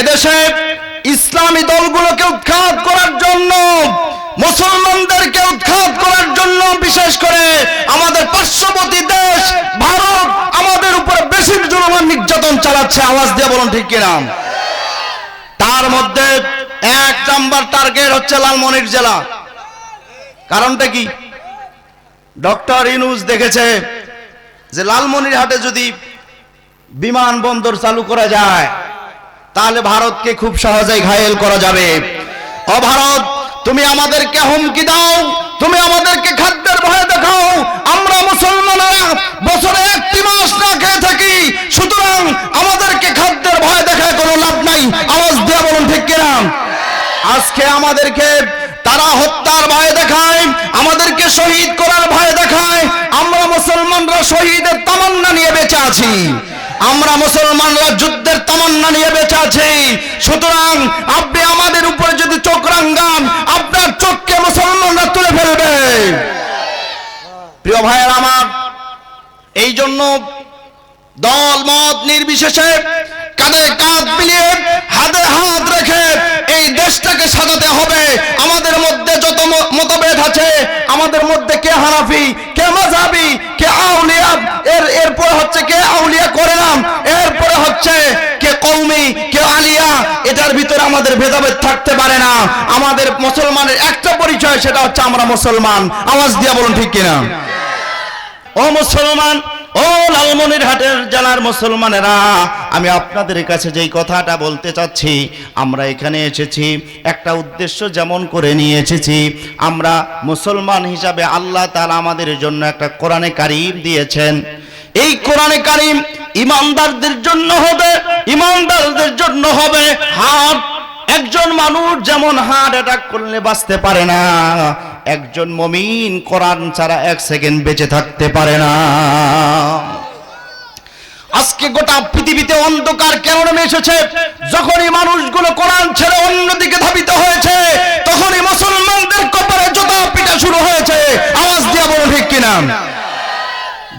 এদেশে ইসলামী দলগুলোকে উৎখাত করার জন্য, মুসলমানদেরকে উৎখাত করার জন্য, বিশেষ করে আমাদের পার্শ্ববর্তী দেশ, ভারত আমাদের উপর বেশি জুলুমান নির্যাতন চালাচ্ছে। আওয়াজ দিয়ে বলুন ঠিক কিনা? তার মধ্যে এক নাম্বার টার্গেট হচ্ছে লালমনির জেলা। কারণটা কি? ডক্টর ইনুস দেখেছে যে লালমনির লালমনিরহাটে যদি বিমানবন্দর চালু করা যায় তাহলে ভারতকে খুব সহজেই ঘায়েল করা যাবে। ও ভারত, তুমি আমাদেরকে হুমকি দাও, তুমি আমাদেরকে খাদ্যের ভয় দেখাও, আমরা মুসলমানেরা বছরে একটি মাস না খেয়ে থাকি, সুতরাং আমাদেরকে খাদ্যের ভয় দেখায় কোনো লাভ নাই। আওয়াজ দিয়ে বলুন ঠিক কিনা? আজকে আমাদেরকে তারা হত্যার ভয় দেখায়, আমাদেরকে শহীদ করার ভয় দেখায়, আমরা মুসলমানরা শহীদের তামান্না নিয়ে বেঁচে আছি। আমরা মুসলমানরা যুদ্ধের তামান্না নিয়ে বেঁচে আছি। সুতরাং আপনি আমাদের উপরে যদি চোখ রাঙ্গান আপনার চোখকে মুসলমানরা তুলে ফেলবে। প্রিয় ভাইয়ের আমার এই জন্য দল মত নির্বিশেষে কাঁধে কাঁধ মিলিয়ে হাতে হাত রেখে এই দেশটাকে সাজাতে হবে। আমাদের মধ্যে যত মতভেদ আছে, আমাদের মধ্যে কে হানাফি, কে মাঝাবি কে আউলিয়া, এর এরপরে হচ্ছে কে আউলিয়া করে নাম, এরপরে হচ্ছে কে কৌমি কে আলিয়া, এটার ভিতরে আমাদের ভেদাভেদ থাকতে পারে না। আমাদের মুসলমানের একটা পরিচয়, সেটা হচ্ছে আমরা মুসলমান। আওয়াজ দিয়া বলুন ঠিক কিনা? ও মুসলমান ও লালমনির হাটের জেলার মুসলমানেরা, আমি আপনাদের কাছে যেই কথাটা বলতে চাচ্ছি, আমরা এখানে এসেছি, একটা উদ্দেশ্য যেমন করে নিয়ে এসেছি, আমরা মুসলমান হিসাবে আল্লাহ তাআলা আমাদের জন্য একটা কোরআনে কারিম দিয়েছেন। এই কোরআনে কারিম ইমানদারদের জন্য হবে, ইমানদারদের জন্য হবে হাট একজন মানুষ যেমন হার্ট অ্যাটাক করলে বাঁচতে পারে না, একজন মমিন কোরআন ছাড়া এক সেকেন্ড বেঁচে থাকতে পারে না। আজকে গোটা পৃথিবীতে অন্ধকার কেন নেমে এসেছে? যখনই মানুষগুলো কোরআন ছেড়ে অন্যদিকে ধাবিত হয়েছে, তখনই মুসলমানদের কপালে জোতা পিটা শুরু হয়েছে। আওয়াজ দিয়ে বলো ঠিক কিনা?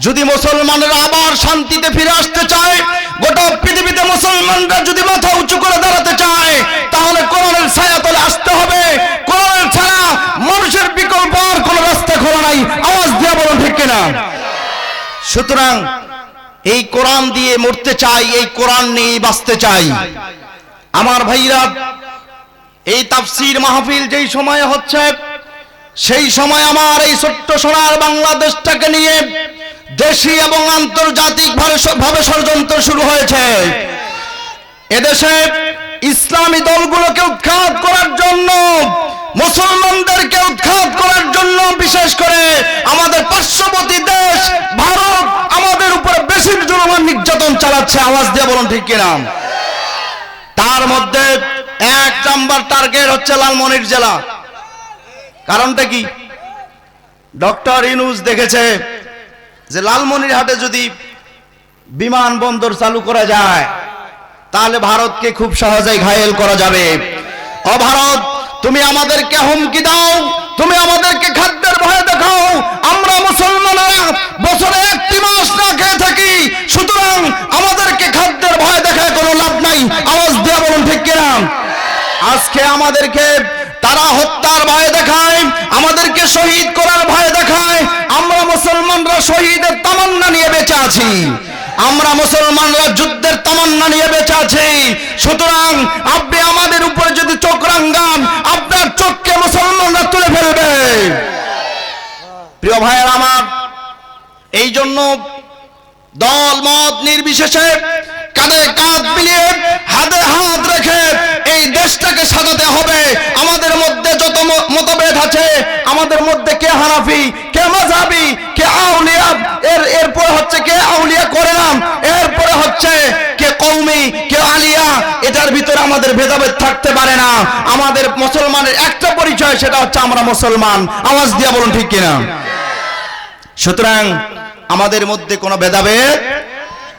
যদি মুসলমানরা আবার শান্তিতে ফিরে আসতে চায় গোটা পৃথিবীতে মুসলমানরা যদি মাথা উঁচু করে দাঁড়াতে চায়, তাহলে কোরআনের ছায়া তলে আসতে হবে। কোরআনের ছাড়া মানুষের বিকল্প আর কোনো রাস্তা খোলা নাই। আওয়াজ দিয়ে বলুন ঠিক কিনা? সুতরাং এই কোরআন দিয়ে মরতে চাই, এই কোরআন নিয়ে বাঁচতে চাই। আমার ভাইরা, এই তাফসির মাহফিল যেই সময়ে হচ্ছে, সেই সময় আমার এই ছোট্ট সোনার বাংলাদেশটাকে নিয়ে দেশি এবং আন্তর্জাতিক ভাবে ষড়যন্ত্র শুরু হয়েছে। এদেশে ইসলামী দলগুলোকে উৎখাত করার জন্য, মুসলমানদেরকে উৎখাত করার জন্য, বিশেষ করে আমাদের পার্শ্ববর্তী দেশ, ভারত আমাদের উপর বেশি জনগণ নির্যাতন চালাচ্ছে। আওয়াজ দিয়ে বলুন ঠিক কিনা? তার মধ্যে এক নাম্বার টার্গেট হচ্ছে লালমনির জেলা। কারণটা কি? ডক্টর ইনুস দেখেছে। যে লালমনিরহাটে যদি বিমানবন্দর চালু করা যায়, তাহলে ভারতকে খুব সহজেই ঘায়েল করা যাবে। ও ভারত তুমি আমাদেরকে হুমকি দাও, তুমি আমাদেরকে খাদ্যের ভয় দেখাও, আমরা মুসলমানেরা বছরে একটি মাস না খেয়ে থাকি, সুতরাং আমাদেরকে খাদ্যের ভয় দেখায় কোনো লাভ নাই। আওয়াজ দিয়ে বলুন, ঠিক কিনা? আজকে আমাদেরকে তারা হত্যার ভয় দেখায়, আমাদেরকে শহীদ করার ভয় দেখায়, আমরা মুসলমানরা শহীদের তামান্না নিয়ে বেঁচে আছি। আমরা মুসলমানরা যুদ্ধের তামান্না নিয়ে বেঁচে আছি। সুতরাং আপনি আমাদের উপরে যদি চোখ রাঙ্গান, আপনার চোখকে মুসলমানরা তুলে ফেলবে। প্রিয় ভাইয়ের আমার, এই জন্য দল মত নির্বিশেষে কাঁধে কাঁধ মিলিয়ে হাতে হাত রেখে এই দেশটাকে সাজাতে হবে আমাদের মধ্যে যত ম- মতভেদ আছে আমাদের মধ্যে কে হানাফি, কে মাঝাবি কে আউলিয়া, এর, এরপর হচ্ছে কে আউলিয়া করে নাম, এরপরে হচ্ছে কে কৌমি কে আলিয়া, এটার ভিতরে আমাদের ভেদাভেদ থাকতে পারে না। আমাদের মুসলমানের একটা পরিচয়, সেটা হচ্ছে আমরা মুসলমান। আওয়াজ দিয়ে বলুন ঠিক কিনা? সুতরাং আমাদের মধ্যে কোনো ভেদাভেদ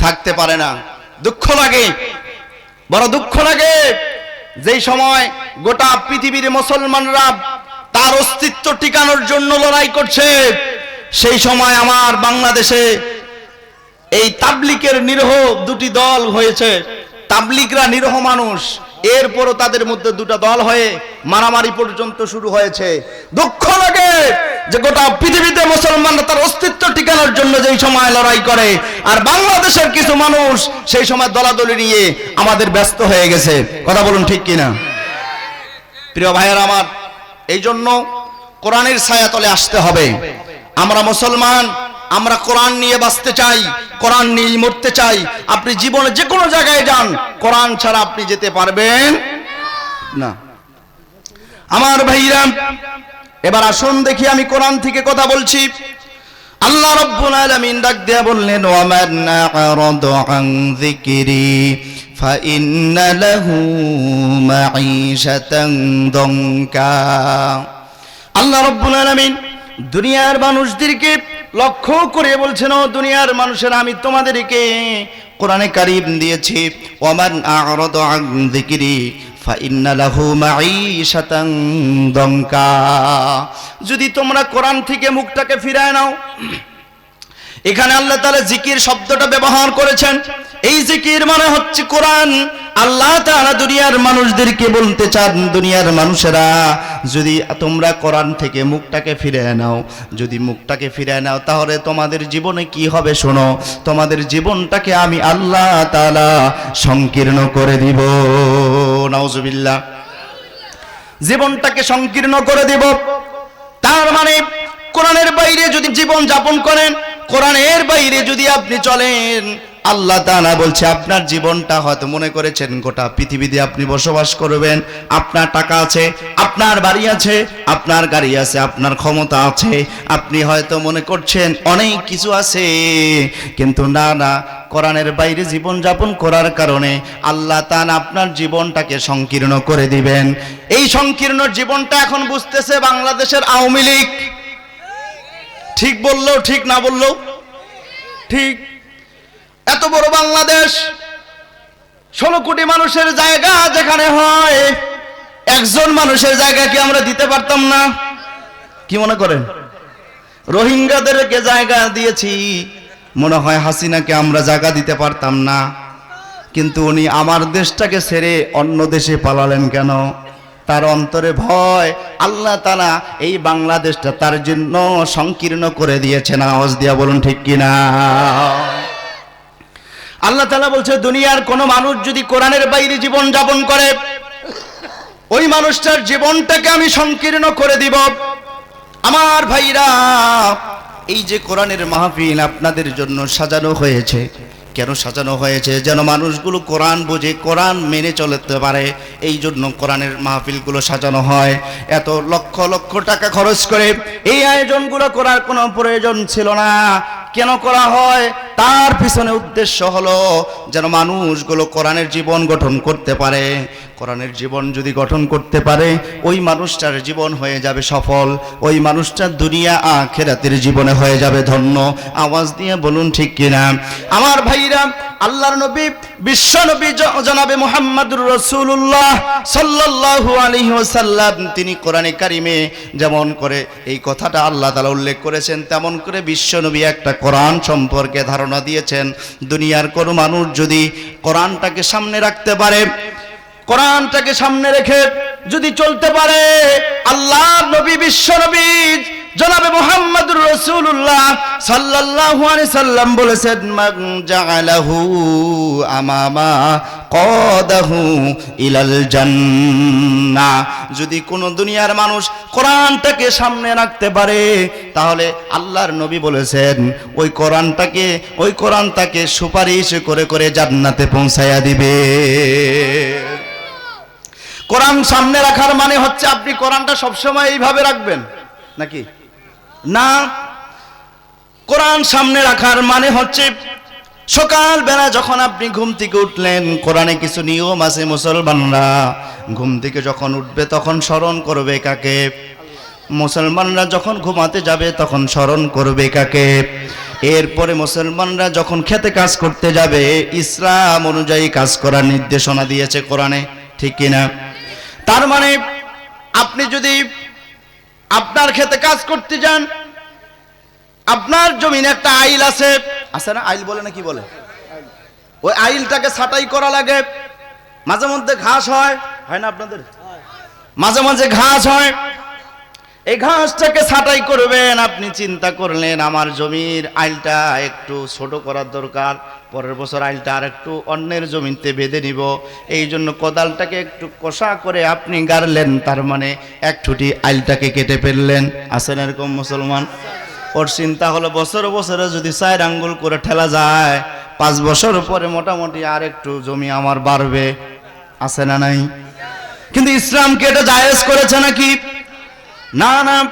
থাকতে পারে না। দুঃখ লাগে, বড় দুঃখ লাগে যেই সময় গোটা পৃথিবীর মুসলমানরা তার অস্তিত্ব টিকানোর জন্য লড়াই করছে। সেই সময় আমার বাংলাদেশে এই তাবলিকের নিরহ দুটি দল হয়েছে। তাবলিকরা নিরহ মানুষ। এরপরও তাদের মধ্যে দুটো দল হয়ে মারামারি পর্যন্ত শুরু হয়েছে। দুঃখ লাগে যে গোটা পৃথিবীতে মুসলমানরা তার অস্তিত্ব টিকানোর জন্য যেই সময় লড়াই করে। আর বাংলাদেশের কিছু মানুষ সেই সময় দলাদলি নিয়ে আমাদের ব্যস্ত হয়ে গেছে। কথা বলুন ঠিক কিনা? প্রিয় ভাইয়ের আমার এই জন্য কোরআনের ছায়াতলে আসতে হবে। আমরা মুসলমান, আমরা কোরআন নিয়ে বাঁচতে চাই, কোরআন নিয়ে মরতে চাই। আপনি জীবনে যে কোনো জায়গায় যান, কোরআন ছাড়া আপনি যেতে পারবেন না। আমার ভাইরা, এবার আসুন দেখি আমি কোরআন থেকে কথা বলছি। আল্লাহ রব্বুল আলামিন ডাক দিয়ে বললেন ওয়ামান আরাদু আন যিকরি ফাইন্না লাহু মাঈশাতান দঙ্কা আল্লাহ রব্বুল আলামিন দুনিয়ার মানুষদেরকে লক্ষ্য করে বলছেন, ও দুনিয়ার মানুষেরা, আমি তোমাদেরকে কোরআনে কারিম দিয়েছি। ওয়ামান আরাদু আন যিকরি যদি তোমরা কোরআন থেকে মুখটাকে ফিরায় নাও এখানে আল্লাহ তালা জিকির শব্দটা ব্যবহার করেছেন। এই জিকির মানে হচ্ছে কোরআন। আল্লাহ তাআলা দুনিয়ার মানুষদেরকে বলতে চান, দুনিয়ার মানুষেরা, যদি তোমরা কোরআন থেকে মুখটাকে ফিরে নাও, যদি মুখটাকে ফিরে নাও, তাহলে তোমাদের জীবনে কি হবে শোনো? তোমাদের জীবনটাকে আমি আল্লাহ তালা সংকীর্ণ করে দিব। নাউজুবিল্লাহ। জীবনটাকে সংকীর্ণ করে দিব। তার মানে কোরআনের বাইরে যদি জীবন যাপন করেন কোরআনের বাইরে যদি আপনি চলেন, আল্লাহ তাআলা বলছে, আপনার জীবনটা হয়তো মনে করেছেন গোটা পৃথিবীতে আপনি বসবাস করবেন, আপনার টাকা আছে, আপনার বাড়ি আছে, আপনার গাড়ি আছে, আপনার ক্ষমতা আছে, আপনি হয়তো মনে করছেন অনেক কিছু আছে, কিন্তু না না, কোরআনের বাইরে জীবন যাপন করার কারণে আল্লাহ তাআলা আপনার জীবনটাকে সংকীর্ণ করে দিবেন। এই সংকীর্ণ জীবনটা এখন বুঝতেছে বাংলাদেশের আওয়ামী লীগ। ঠিক বললেও, ঠিক না বললেও, ঠিক। এত বড় বাংলাদেশ, ষোলো কোটি মানুষের জায়গা যেখানে হয়, একজন মানুষের জায়গা কি আমরা দিতে পারতাম না? কি মনে করেন? রোহিঙ্গাদেরকে জায়গা দিয়েছি, মনে হয় হাসিনাকে আমরা জায়গা দিতে পারতাম না। কিন্তু উনি আমার দেশটাকে ছেড়ে অন্য দেশে পালালেন কেন? তার অন্তরে ভয়। আল্লাহ তালা এই বাংলাদেশটা তার জন্য সংকীর্ণ করে দিয়েছেন। আওয়াজ দিয়া বলুন, ঠিক কিনা? আল্লাহ তালা বলছে, দুনিয়ার কোনো মানুষ যদি কোরআনের বাইরে জীবন যাপন করে, ওই মানুষটার জীবনটাকে আমি সংকীর্ণ করে দিব। আমার ভাইরা, এই যে কোরআনের মাহফিল আপনাদের জন্য সাজানো হয়েছে কেন সাজানো হয়েছে? যেন মানুষগুলো কোরআন বুঝে, কোরআন মেনে চলতে পারে এই জন্য কোরআনের মাহফিলগুলো সাজানো হয়। এত লক্ষ লক্ষ টাকা খরচ করে এই আয়োজনগুলো করার কোনো প্রয়োজন ছিল না। কেন করা হয়? তার পিছনে উদ্দেশ্য হলো যেন মানুষগুলো কোরআনের জীবন গঠন করতে পারে। কোরআনের জীবন যদি গঠন করতে পারে, ওই মানুষটার জীবন হয়ে যাবে সফল। ওই মানুষটার দুনিয়া আখেরাতের জীবনে হয়ে যাবে ধন্য। আওয়াজ দিয়ে বলুন ঠিক কিনা? আমার ভাইরা, আল্লাহর নবী, বিশ্ব নবী জনাবে মোহাম্মদুর রসুল্লাহ সাল্লাল্লাহু আলাইহি ওয়াসাল্লাম, তিনি কোরআনে কারিমে যেমন করে এই কথাটা আল্লাহ তালা উল্লেখ করেছেন, তেমন করে বিশ্ব নবী একটা কোরআন সম্পর্কে ধারণা দিয়েছেন, দুনিয়ার কোনো মানুষ যদি কোরআনটাকে সামনে রাখতে পারে, কোরআনটাকে সামনে রেখে যদি চলতে পারে আল্লাহ নবী, বিশ্ব নবী জনাবে মোহাম্মদুর রসুল্লাহ সাল্লাল্লাহু সাল্লাম বলেছেন, মান আমামা কদাহু ইলাল জান্নাহ যদি কোন দুনিয়ার মানুষ কোরআনটাকে সামনে রাখতে পারে, তাহলে আল্লাহর নবী বলেছেন, ওই কোরআনটাকে, ওই কোরআন তাকে সুপারিশ করে করে জান্নাতে পৌঁছায়া দিবে। কোরআন সামনে রাখার মানে হচ্ছে আপনি কোরআনটা সবসময় এইভাবে রাখবেন, নাকি? না, কোরআন সামনে রাখার মানে হচ্ছে, সকালবেলা যখন আপনি ঘুম থেকে উঠলেন, কোরআনে কিছু নিয়ম আছে মুসলমানরা, ঘুম থেকে যখন উঠবে তখন স্মরণ করবে কাকে? মুসলমানরা যখন ঘুমাতে যাবে তখন স্মরণ করবে কাকে? এরপরে মুসলমানরা যখন খেতে কাজ করতে যাবে, ইসলাম অনুযায়ী কাজ করার নির্দেশনা দিয়েছে কোরআনে, ঠিক কিনা? তার মানে আপনি যদি আপনার খেতে কাজ করতে যান। আপনার জমিন একটা আইল আছে। আছে না? আইল বলে না কি বলে? ওই আইলটাকে ছাটাই করা লাগে। মাঝে মধ্যে ঘাস হয়। হয় না আপনাদের? মাঝে মাঝে ঘাস হয়। এই ঘাসটাকে ছাঁটাই করবেন, আপনি চিন্তা করলেন আমার জমির আইলটা একটু ছোট করার দরকার, পরের বছর আইলটা আর একটু অন্যের জমিতে বেঁধে নিব। এই জন্য কোদালটাকে একটু কষা করে আপনি গাড়লেন, তার মানে এক ছুটি আইলটাকে কেটে ফেললেন। আছেন এরকম মুসলমান? ওর চিন্তা হলো বছর বছরে যদি চার আঙ্গুল করে ঠেলা যায়, পাঁচ বছর পরে মোটামুটি আর একটু জমি আমার বাড়বে। আছে না নাই? কিন্তু ইসলামকে এটা জায়েজ করেছে নাকি? না না,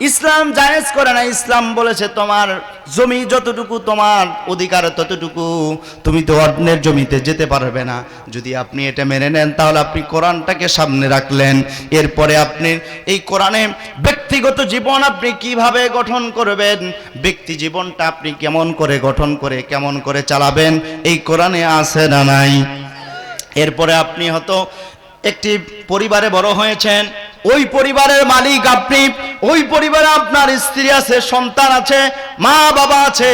ইসলাম জায়েজ করে না। ইসলাম বলেছে, তোমার জমি যতটুকু, তোমার অধিকার ততটুকু। তুমি তো অন্যের জমিতে যেতে পারবে না। যদি আপনি এটা মেনে নেন, তাহলে আপনি কোরআনটাকে সামনে রাখলেন। এরপরে আপনি এই কোরআনে ব্যক্তিগত জীবন আপনি কীভাবে গঠন করবেন, ব্যক্তি জীবনটা আপনি কেমন করে গঠন করে, কেমন করে চালাবেন, এই কোরআনে আছে না নাই? এরপরে আপনি হয়তো একটি পরিবারে বড় হয়েছেন, ওই পরিবারের মালিক আপনি, ওই পরিবারে আপনার স্ত্রী আছে, সন্তান আছে, মা বাবা আছে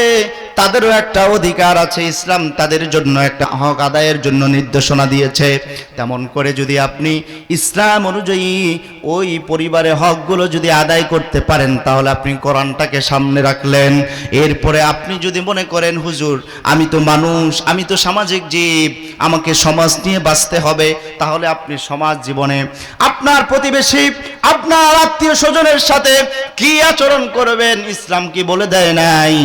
তাদেরও একটা অধিকার আছে, ইসলাম তাদের জন্য একটা হক আদায়ের জন্য নির্দেশনা দিয়েছে। তেমন করে যদি আপনি ইসলাম অনুযায়ী ওই পরিবারের হকগুলো যদি আদায় করতে পারেন, তাহলে আপনি কোরআনটাকে সামনে রাখলেন। এরপরে আপনি যদি মনে করেন, হুজুর, আমি তো মানুষ, আমি তো সামাজিক জীব, আমাকে সমাজ নিয়ে বাঁচতে হবে। তাহলে আপনি সমাজ জীবনে আপনার প্রতিবেশী, আপনার আত্মীয় স্বজনের সাথে কি আচরণ করবেন, ইসলাম কি বলে দেয় নাই?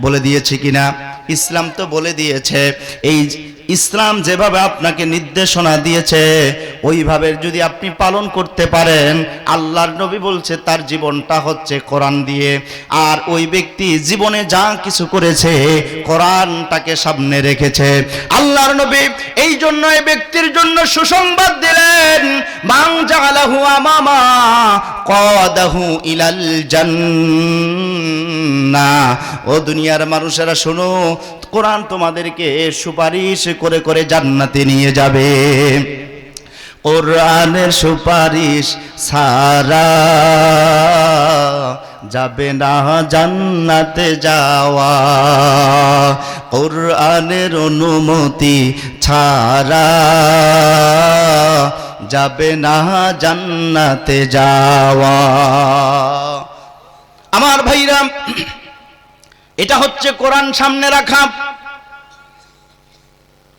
বলে দিয়েছে কিনা? ইসলাম তো বলে দিয়েছে এই ইসলাম যেভাবে আপনাকে নির্দেশনা দিয়েছে, ওইভাবে যদি আপনি পালন করতে পারেন, আল্লাহর নবী বলছে তার জীবনটা হচ্ছে কোরআন দিয়ে। আর ওই ব্যক্তি জীবনে যা কিছু করেছে, কোরআনটাকে সামনে রেখেছে। আল্লাহর নবী এই জন্য এই ব্যক্তির জন্য সুসংবাদ দিলেন ও দুনিয়ার মানুষেরা, শোনো কোরআন তোমাদেরকে সুপারিশ করে করে জান্নাতে নিয়ে যাবে। কোরআনের সুপারিশ সারা যাবে না জান্নাতে যাওয়া। কোরআনের অনুমতি ছাড়া যাবে না জান্নাতে যাওয়া। আমার ভাইরা এটা হচ্ছে কোরআন সামনে রাখা।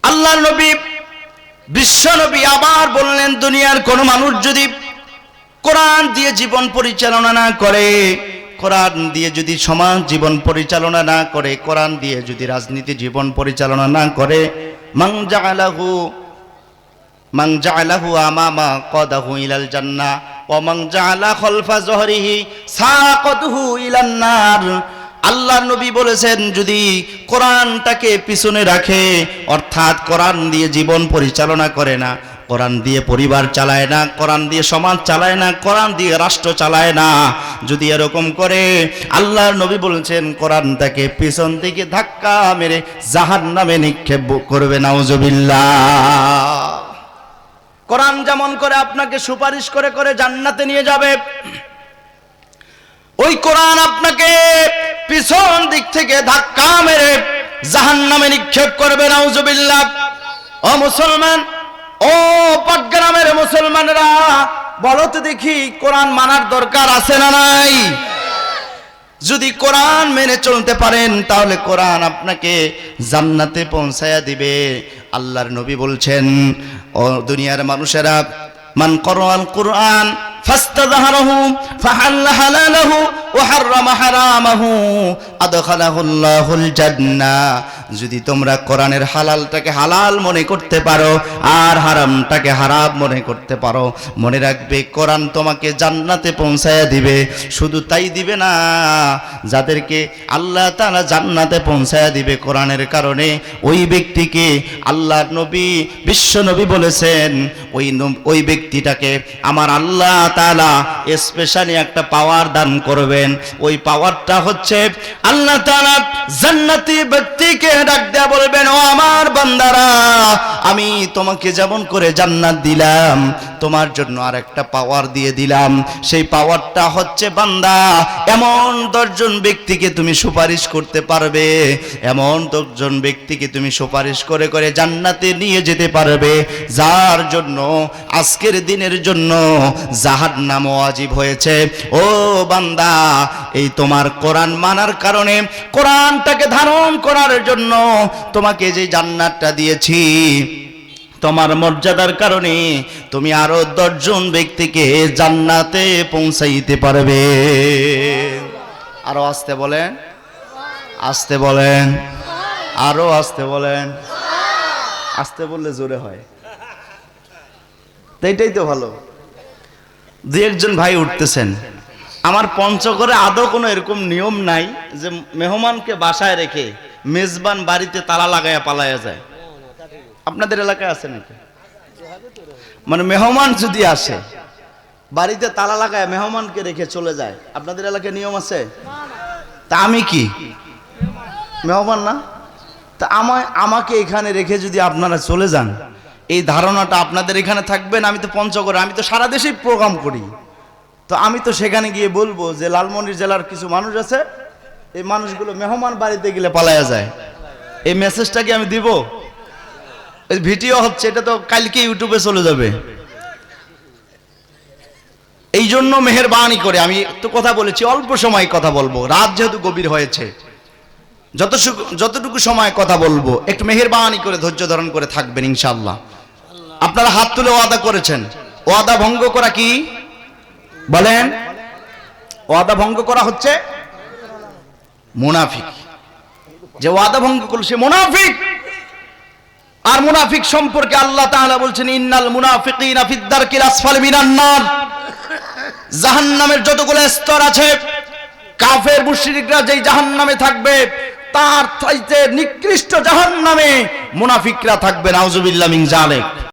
আল্লাহ নবী, বিশ্ব নবী আবার বললেন, দুনিয়ার কোন মানুষ যদি কোরআন দিয়ে জীবন পরিচালনা না করে, কোরআন দিয়ে যদি সমাজ জীবন পরিচালনা না করে, কোরআন দিয়ে যদি রাজনীতি জীবন পরিচালনা না করে মাং জাআলাহু মাং জাআলাহু আমামা কদাহু ইলাল জান্নাহ, ওয়া মাং জাআলা খলফা জহরিহি সাকাতুহু ইলান নার। আল্লাহ নবী বলেছেন, যদি কোরআনটাকে পিছনে রাখে, অর্থাৎ কোরআন দিয়ে জীবন পরিচালনা করে না, কোরআন দিয়ে পরিবার চালায় না, কোরআন দিয়ে সমাজ চালায় না, কোরআন দিয়ে রাষ্ট্র চালায় না, যদি এরকম করে আল্লাহর নবী বলছেন কোরআন তাকে পিছন থেকে ধাক্কা মেরে জাহান নামে নিক্ষেপ করবে, নাউজুবিল্লাহ। কোরআন যেমন করে আপনাকে সুপারিশ করে করে জান্নাতে নিয়ে যাবে ওই কোরআন আপনাকে পিছন দিক থেকে ধাক্কা মেরে জাহান নামে নিক্ষেপ করবে, নাউজুবিল্লাহ। ও মুসলমান, ও পটগ্রামের মুসলমানেরা, বলো তো দেখি কোরআন মানার দরকার আছে না নাই? যদি কোরআন মেনে চলতে পারেন, তাহলে কোরআন আপনাকে জান্নাতে পৌঁছায়া দিবে। আল্লাহর নবী বলছেন, ও দুনিয়ার মানুষেরা, মান করআল কোরআন ফাহাল্লা হালালাহু ওয়া হাররামা হারামাহু, আদখালাহু আল্লাহুল জান্নাহ যদি তোমরা কোরআনের হালালটাকে হালাল মনে করতে পারো, আর হারামটাকে হারাম মনে করতে পারো, মনে রাখবে কোরআন তোমাকে জান্নাতে পৌঁছায়া দিবে। শুধু তাই দিবে না, যাদেরকে আল্লাহ তাআলা জান্নাতে পৌঁছায়া দিবে কোরআনের কারণে, ওই ব্যক্তিকে আল্লাহ নবী, বিশ্ব নবী বলেছেন, ওই ওই ব্যক্তিটাকে আমার আল্লাহ তাআলা স্পেশালি একটা পাওয়ার দান করবেন। ওই পাওয়ারটা হচ্ছে আল্লাহ তাআলা জান্নাতি ব্যক্তিকে ডাক দেয়া বলবেন, ও আমার বান্দারা, আমি তোমাকে যেমন করে জান্নাত দিলাম, তোমার জন্য আর একটা পাওয়ার দিয়ে দিলাম। সেই পাওয়ারটা হচ্ছে বান্দা, এমন দশজন ব্যক্তিকে তুমি সুপারিশ করতে পারবে, এমন দশজন ব্যক্তিকে তুমি সুপারিশ করে করে জান্নাতে নিয়ে যেতে পারবে। যার জন্য, আজকের দিনের জন্য জাহার নাম ওয়াজিব হয়েছে। ও বান্দা, এই তোমার কোরআন মানার কারণে কোরআনটাকে ধারণ করার জন্য তোমাকে যে জান্নাতটা দিয়েছি, তোমার মর্যাদার কারণে তুমি আরও দশজন ব্যক্তিকে জান্নাতে পৌঁছাইতে পারবে। আরও আসতে বলেন। আসতে বলেন। আরও আসতে বলেন। আসতে বললে জোরে হয়। তো এইটাই তো ভালো। দু একজন ভাই উঠতেছেন। আমার পঞ্চগড়ে আদৌ কোনো এরকম নিয়ম নাই যে মেহমানকে বাসায় রেখে মেজবান বাড়িতে তালা লাগায়া পালায়া যায়। আপনাদের এলাকায় আছে নাকি? মানে মেহমান যদি আসে, বাড়িতে তালা লাগায় মেহমানকে রেখে চলে যায়, আপনাদের এলাকায় নিয়ম আছে? তা আমি কি? মেহমান না? তা আমায় আমাকে এখানে রেখে যদি আপনারা চলে যান এই ধারণাটা আপনাদের এখানে থাকবেন আমি তো পঞ্চগড়ে, আমি তো সারা দেশেই প্রোগ্রাম করি। তো আমি তো সেখানে গিয়ে বলব যে লালমনির জেলার কিছু মানুষ আছে, এই মানুষগুলো মেহমান বাড়িতে গেলে পালায়া যায়। এই মেসেজটা কি আমি দিব? ভিডিও হচ্ছে, এটা তো কালকে ইউটিউবে চলে যাবে। এই জন্য মেহেরবানি করে, আমি একটু কথা বলেছি, অল্প সময় কথা বলব, রাত যেহেতু গভীর হয়েছে। যতটুকু যতটুকু সময় কথা বলব, একটু মেহেরবানি করে, ধৈর্য ধারণ করে থাকবেন ইনশাল্লাহ আপনারা হাত তুলে ওয়াদা করেছেন। ওয়াদা ভঙ্গ করা কি? বলেন। ওয়াদা ভঙ্গ করা হচ্ছে মুনাফিক। যে ওয়াদা ভঙ্গ করল সে মুনাফিক। আর মুনাফিক সম্পর্কে আল্লাহ তাআলা বলছেন, ইন্নাল মুনাফিকিনা ফিদ দারকিল আসফাল মিনান নার। জাহান্নামের যতগুলো স্তর আছে, কাফের, মুশরিকরা যেই জাহান্নামে থাকবে, তার চাইতে নিকৃষ্ট জাহান্নামে মুনাফিকরা থাকবে। নাউজুবিল্লাহ মিন জালিক